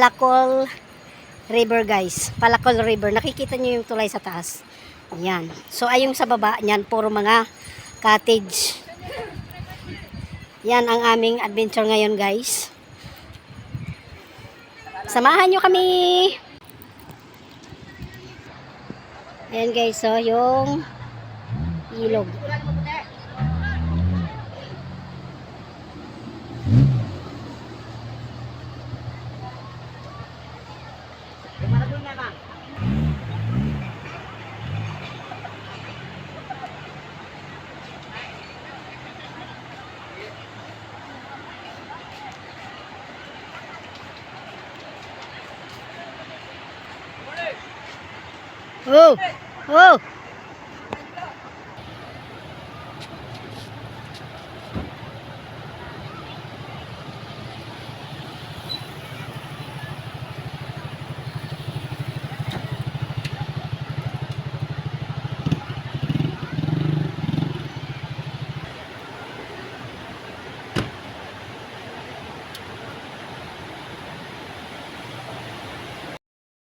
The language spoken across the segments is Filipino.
Palakol River guys. Palakol River. Nakikita nyo yung tulay sa taas. Yan. So ayong sa baba, yan puro mga cottage. Yan ang aming adventure ngayon guys. Samahan nyo kami! Ayan guys, so yung ilog. Oh! Oh!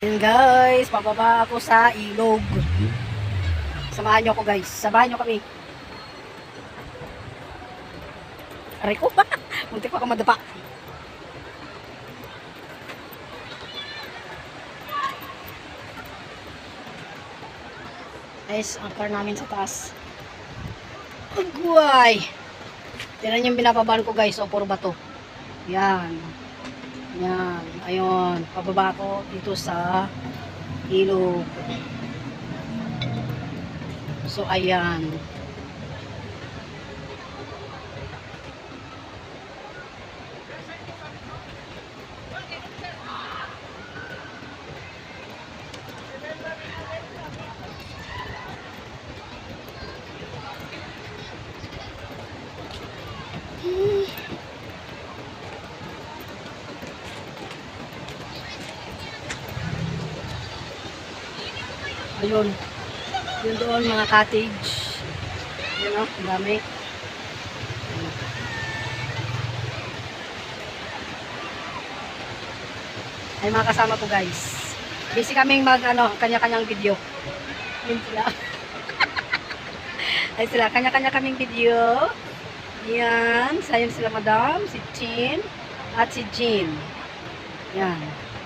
Yun guys, pababa ako sa ilog. Samahan nyo ako guys. Samahan nyo kami. Aray ko ba? Muntik pa ako madapa. Guys, ang car namin sa taas. Agway! Tignan yung binababaan ko guys. O, puro bato. Yan. Yan. Ayun. Pababa ko dito sa ilog. So, ayan. Ayun. Yun doon, mga cottage. Yun o, ang dami. Ay mga kasama ko guys. Busy kaming mag ano, kanya-kanyang video. Yun sila. Ay sila, kanya-kanya kaming video. Yan, sayon sila madam, si Chin, at si Jean. Yan.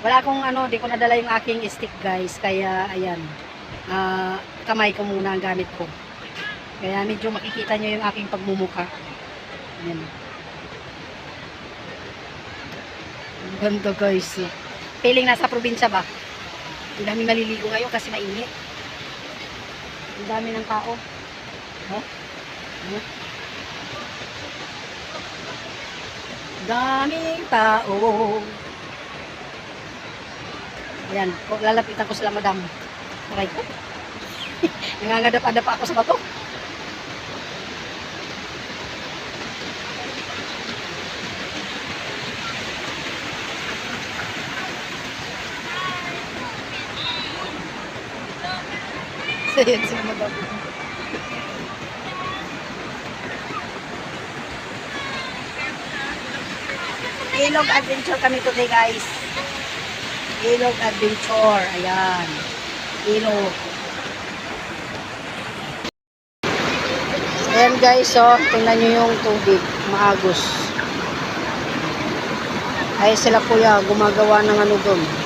Wala akong ano, di ko nadala yung aking stick guys, kaya ayan. Ah, kamay ko muna ang gamit ko. Kaya medyo makikita nyo yung aking pagmumuka. Ayan. Ang ganda guys. Feeling nasa probinsya ba? Ang dami maliligo ngayon kasi mainit. Ang dami ng tao. Oh. Oh. Daming tao. Ayan, kung lalapitan ko sila madam. Aray ko. Nangangadapa-dapa ako sa bato. Ayan sila madam. Ilog adventure kami today guys. Ilog adventure. Ayan. Ilog. Ayan guys, so, tingnan nyo yung tubig. Maagos. Ay sila kuya, gumagawa ng ano doon.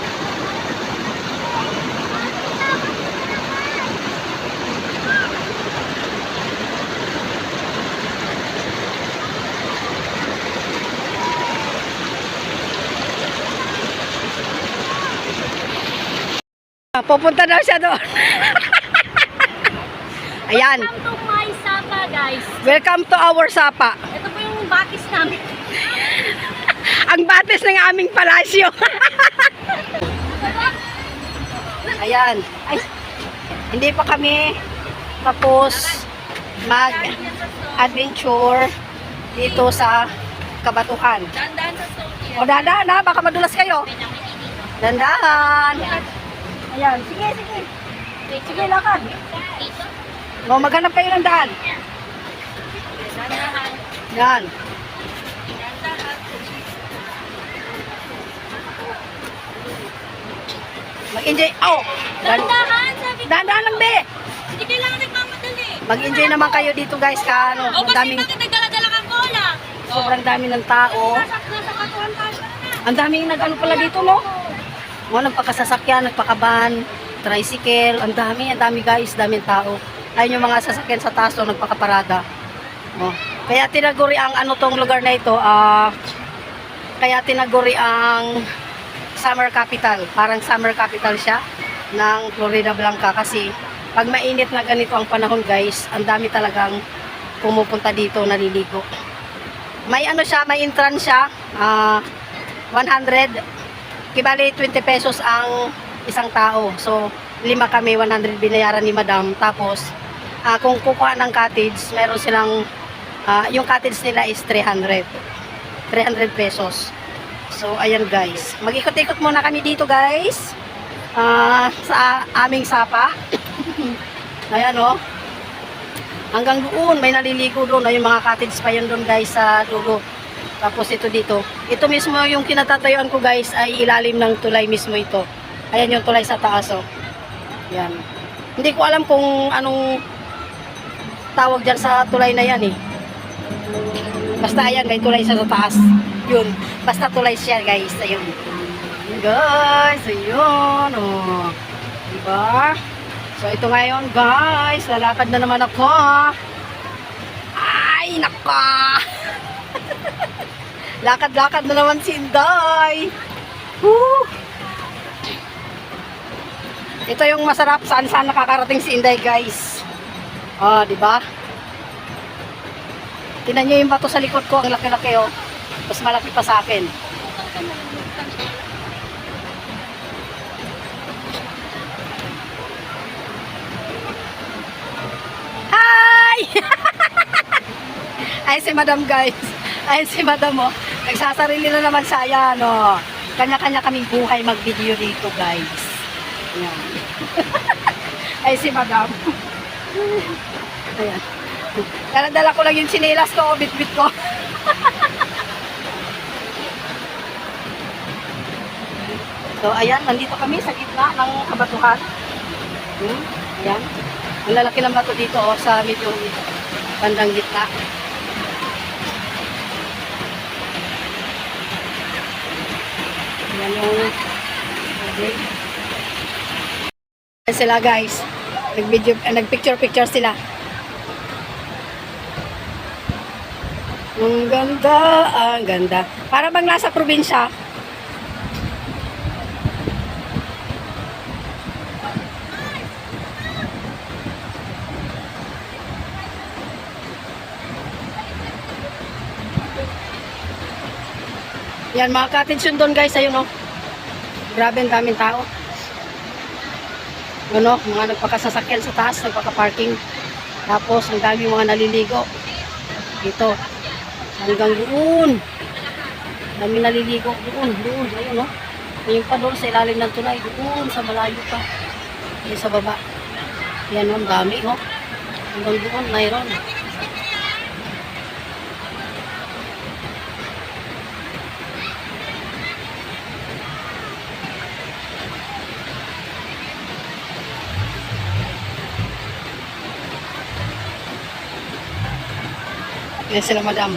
Pupunta daw siya doon. Ayan. Welcome to my Sapa, guys. Welcome to our Sapa. Ito po yung batis namin. Ang batis ng aming palasyo. Ayan. Ay, hindi pa kami tapos mag-adventure dito sa Kabatuhan. Dandan sa. O dadaan ha, baka madulas kayo. Dandahan. Ayan, sige, sige. Sige, lakad. O, maghanap kayo ng daan. Dandahan. Yan. Dandahan. Mag-enjoy. Oh! Dan- Dandahan, sabi ko. Dahan-dahan lang, be! Hindi kailangan nagmamadali. Mag-enjoy naman kayo dito, guys. Ka, ano, O ang kasi daming, bakit nagdala-dala kang cola? sobrang dami ng tao. Ang daming nag-ano pala dito, no? Mga nagpakasasakyan, nagpakaban, tricycle, ang dami, ang dami guys, daming tao. Ayun yung mga sasakyan sa taas, no, nagpakaparada. Oh. Kaya tinaguri ang ano tong lugar na ito, ah, kaya tinaguri ang summer capital. Parang summer capital siya ng Florida Blanca kasi pag mainit na ganito ang panahon guys, ang dami talagang pumupunta dito, naliligo. May ano siya, may entrance siya, ah, 100 kibali 20 pesos ang isang tao. So, lima kami, 100 binayaran ni madam. Tapos, ah, kung kukuha ng cottage, meron silang, ah, yung cottage nila is 300. 300 pesos. So, ayan guys. Mag-ikot-ikot muna kami dito guys. Ah, sa aming sapa. ayan oh. Hanggang doon, may naliligo doon. Ay, yung mga cottage pa yun doon guys sa dulo. Tapos ito dito. Ito mismo yung kinatatayuan ko guys ay ilalim ng tulay mismo ito. Ayan yung tulay sa taas oh. Yan. Hindi ko alam kung anong tawag dyan sa tulay na yan eh. Basta ayan, may tulay sa taas. Yun. Basta tulay siya guys. Ayun. Yun, guys. Ayun. Oh. Diba? So ito ngayon guys. Lalakad na naman ako. Ay, naka. Lakad-lakad na naman si Inday. Woo! Ito yung masarap saan saan nakakarating si Inday, guys. Oh, di ba? Tingnan niyo yung bato sa likod ko, ang laki-laki oh. Mas malaki pa sa akin. Hi! Ay si Madam guys. Ay si Madam oh. Nagsasarili na naman siya no. Kanya-kanya kaming buhay mag-video dito guys. Ayan. Ay si Madam. Ayan. Dala-dala ko lang yung chinelas ko, oh, bit-bit ko. so ayan, nandito kami sa gitna ng kabatuhan. Hmm, ayan. Ang lalaki ng bato dito oh, sa medyo bandang gitna. Yan okay. Sila guys. Nag-video, eh, nag-picture-picture sila. Ang ganda, ang ganda. Para bang nasa probinsya. Yan, mga yun doon guys, ayun oh. Grabe ang daming tao. Ano, mga nagpakasasakyan sa taas, nagpaka-parking. Tapos, ang dami mga naliligo. Dito. Hanggang doon. Dami naliligo doon, doon, ayun oh. Ayun pa doon sa ilalim ng tulay, doon sa malayo pa. Ayun sa baba. Yan oh, ang dami oh. Hanggang doon, mayroon. Yan sila madam.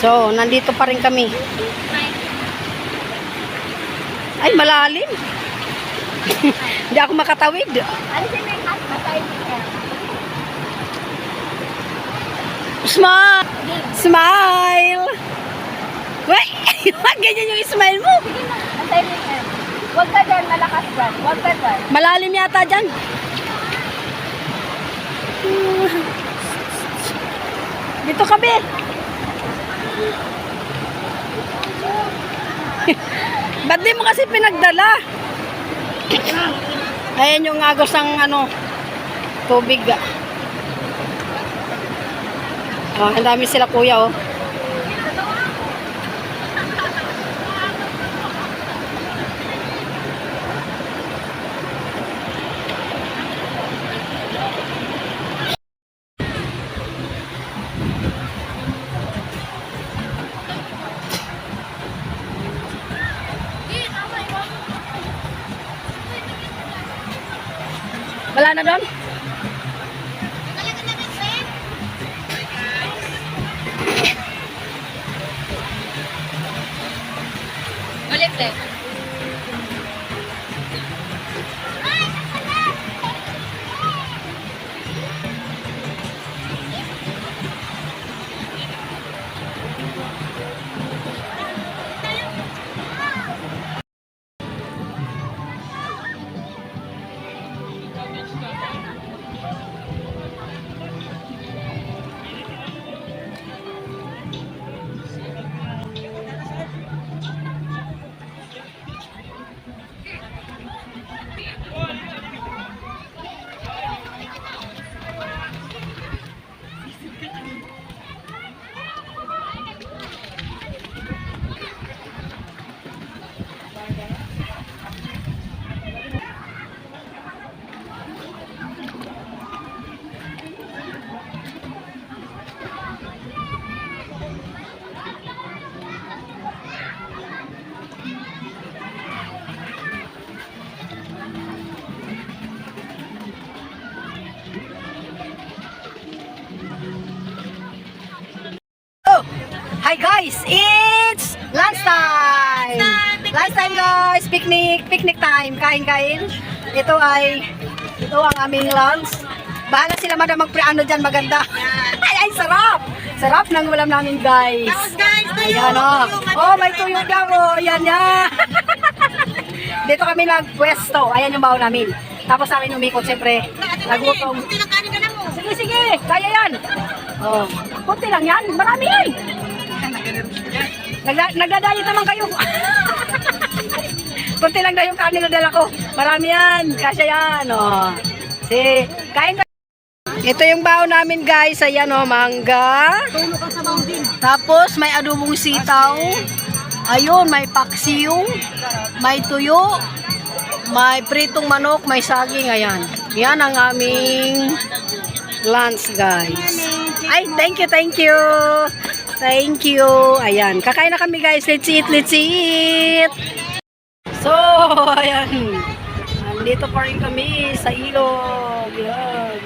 So, nandito pa rin kami. Ay, malalim. Hindi ako makatawid. Smile! Smile! Wait! Ganyan yung smile mo. Sige na, matay niya. Huwag ka dyan, malakas dyan. Huwag ka dyan. Malalim yata dyan. Dito ka, be. Ba't di mo kasi pinagdala? Ayan yung agos ng ano, tubig. ah. Oh, ang dami sila kuya, oh. Wala na doon? Ulit eh. Hi guys, it's lunchtime. Lunchtime guys, picnic, picnic time, kain-kain. Ito ay, ito ang aming lunch. Bahala sila madam magpreano dyan, maganda. ay, ay, sarap! Sarap ng ulam namin guys. Ayan o. Oh, may tuyo daw o. Ayan yan. Dito kami nagpwesto. Ayan yung baon namin. Tapos namin umikot, siyempre. Nagutom. Sige, sige. Kaya yan. Oh. Kunti lang yan. Marami yan. Nagda nagdadayit naman kayo. Kunti lang na yung kanin na dala ko. Marami yan. Kasya yan. Oh. Si, kain ka. Ito yung baon namin guys. Ayan oh, mangga. Tapos may adobong sitaw. Ayun, may paksiw. May tuyo. May pritong manok. May saging. Ayan. Yan ang aming lunch guys. Ay, thank you, thank you. Thank you. Ayan, kakain na kami guys. Let's eat, let's eat. So, ayan. Nandito pa rin kami sa ilog. Ayan.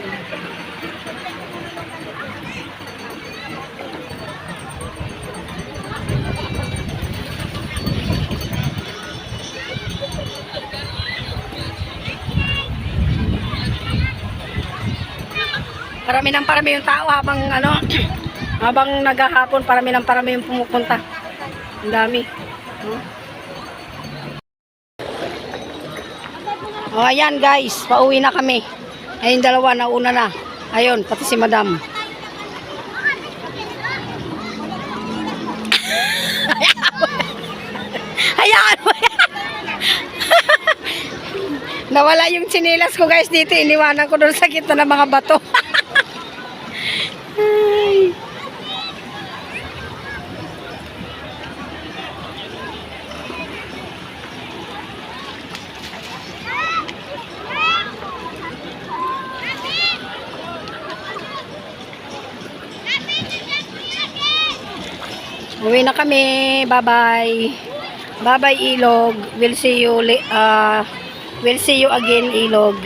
Parami ng parami yung tao habang ano, habang naghahapon, parami ng parami yung pumupunta. Ang dami. Oh. Oh, ayan guys, pauwi na kami. Ayun dalawa, nauna na. Ayun, pati si madam. Hayaan mo yan. Nawala yung chinilas ko guys dito. Iniwanan ko doon sa gitna ng mga bato. Uwi na kami. Bye-bye. Bye-bye Ilog. We'll see you uh, we'll see you again Ilog.